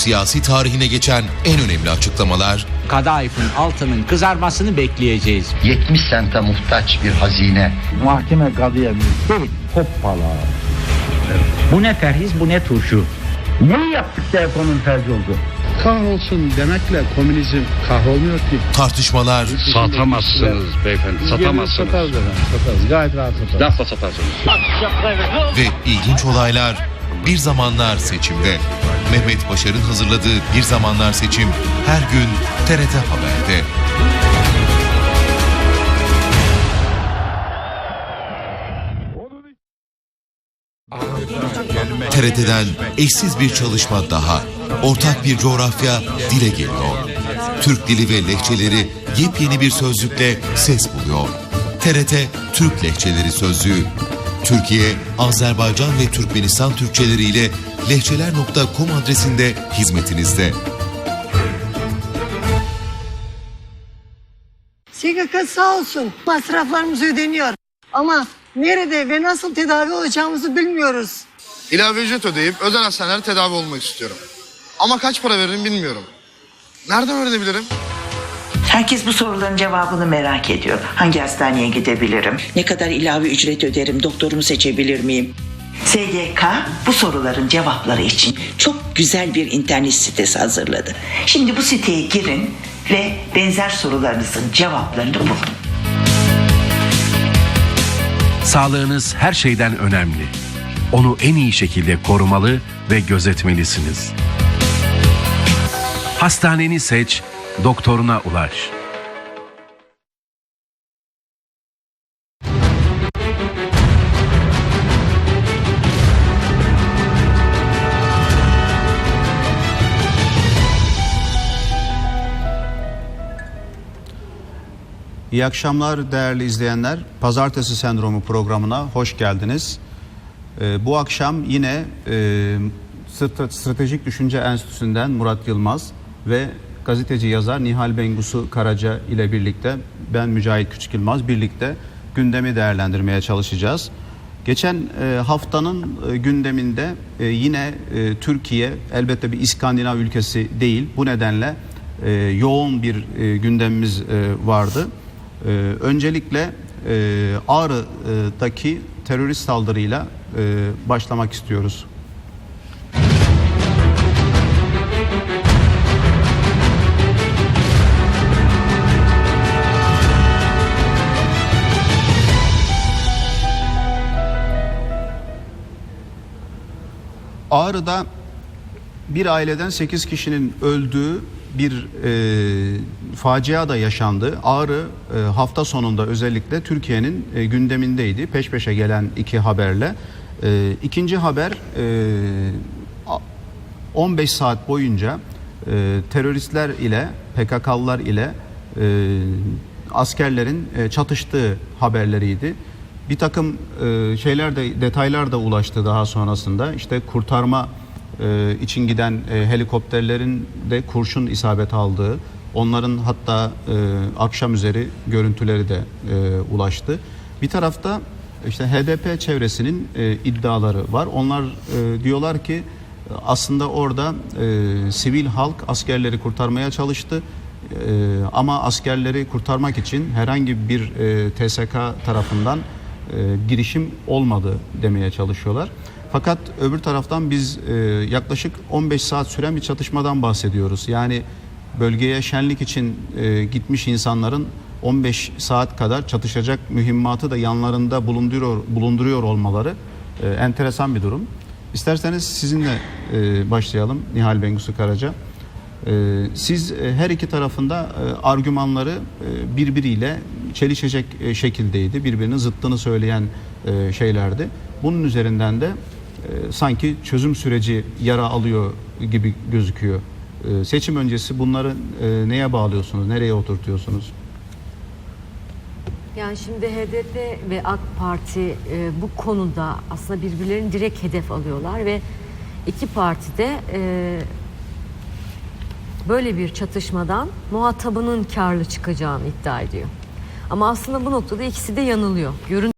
siyasi tarihine geçen en önemli açıklamalar, kadayıfın altının kızarmasını bekleyeceğiz. 70 sente muhtaç bir hazine. Mahkeme kadıya değil. Hoppala. Bu ne perhiz bu ne turşu. Ne yaptık da ekonomi felç oldu? Kahrolsun demekle komünizm kahrolmuyor ki. tartışmalar, Satamazsınız beyefendi, satamazsınız. Satarız efendim, satarız. Gayet rahat satarız. Lafla satarsınız. ve ilginç olaylar Bir Zamanlar Seçim'de. Mehmet Başar'ın hazırladığı Bir Zamanlar Seçim her gün TRT Haber'de. TRT'den eşsiz bir çalışma daha. Ortak bir coğrafya dile geliyor. Türk dili ve lehçeleri yepyeni bir sözlükle ses buluyor. TRT Türk Lehçeleri Sözlüğü. Türkiye, Azerbaycan ve Türkmenistan Türkçeleriyle lehçeler.com adresinde hizmetinizde. SGK sağ olsun masraflarımız ödeniyor. Ama nerede ve nasıl tedavi olacağımızı bilmiyoruz. İlave ücret ödeyip özel hastanelerde tedavi olmak istiyorum. Ama kaç para veririm bilmiyorum. Nereden öğrenebilirim? Herkes bu soruların cevabını merak ediyor. Hangi hastaneye gidebilirim? Ne kadar ilave ücret öderim, doktorumu seçebilir miyim? SGK bu soruların cevapları için Çok güzel bir internet sitesi hazırladı. şimdi bu siteye girin ve benzer sorularınızın cevaplarını bulun. Sağlığınız her şeyden önemli. Onu en iyi şekilde korumalı ve gözetmelisiniz. Hastaneni seç, doktoruna ulaş. İyi akşamlar değerli izleyenler. Pazartesi Sendromu programına hoş geldiniz. Ee, bu akşam yine e, Strate- Stratejik Düşünce Enstitüsü'nden Murat Yılmaz ve gazeteci yazar Nihal Bengusu Karaca ile birlikte ben Mücahit Küçük Yılmaz birlikte gündemi değerlendirmeye çalışacağız. Geçen e, haftanın e, gündeminde e, yine Türkiye elbette bir İskandinav ülkesi değil. Bu nedenle yoğun bir gündemimiz vardı. Öncelikle Ağrı'daki terörist saldırıyla başlamak istiyoruz. Ağrı'da bir aileden 8 kişinin öldüğü bir e, facia da yaşandı. Ağrı e, hafta sonunda özellikle Türkiye'nin e, gündemindeydi. Peş peşe gelen iki haberle. E, ikinci haber e, a- 15 saat boyunca e, teröristler ile PKK'lılar ile e, askerlerin e, çatıştığı haberleriydi. Bir takım e, şeyler de detaylar da ulaştı daha sonrasında. İşte kurtarma e, için giden e, helikopterlerin de kurşun isabet aldığı, onların hatta e, akşam üzeri görüntüleri de e, ulaştı. Bir tarafta işte HDP çevresinin e, iddiaları var. Onlar e, diyorlar ki aslında orada e, sivil halk askerleri kurtarmaya çalıştı. E, ama askerleri kurtarmak için herhangi bir e, TSK tarafından girişim olmadı demeye çalışıyorlar. Fakat öbür taraftan biz e, yaklaşık 15 saat süren bir çatışmadan bahsediyoruz. Yani bölgeye şenlik için e, gitmiş insanların 15 saat kadar çatışacak mühimmatı da yanlarında bulunduruyor bulunduruyor olmaları e, enteresan bir durum. İsterseniz sizinle e, başlayalım Nihal Bengusu Karaca. E, siz e, her iki tarafında e, argümanları e, birbiriyle çelişecek e, şekildeydi. Birbirinin zıttını söyleyen e, şeylerdi. Bunun üzerinden de e, sanki çözüm süreci yara alıyor gibi gözüküyor. Seçim öncesi bunları neye bağlıyorsunuz? Nereye oturtuyorsunuz? Yani şimdi HDP ve AK Parti bu konuda aslında birbirlerini direkt hedef alıyorlar ve iki parti de böyle bir çatışmadan muhatabının karlı çıkacağını iddia ediyor. Ama aslında bu noktada ikisi de yanılıyor. Görün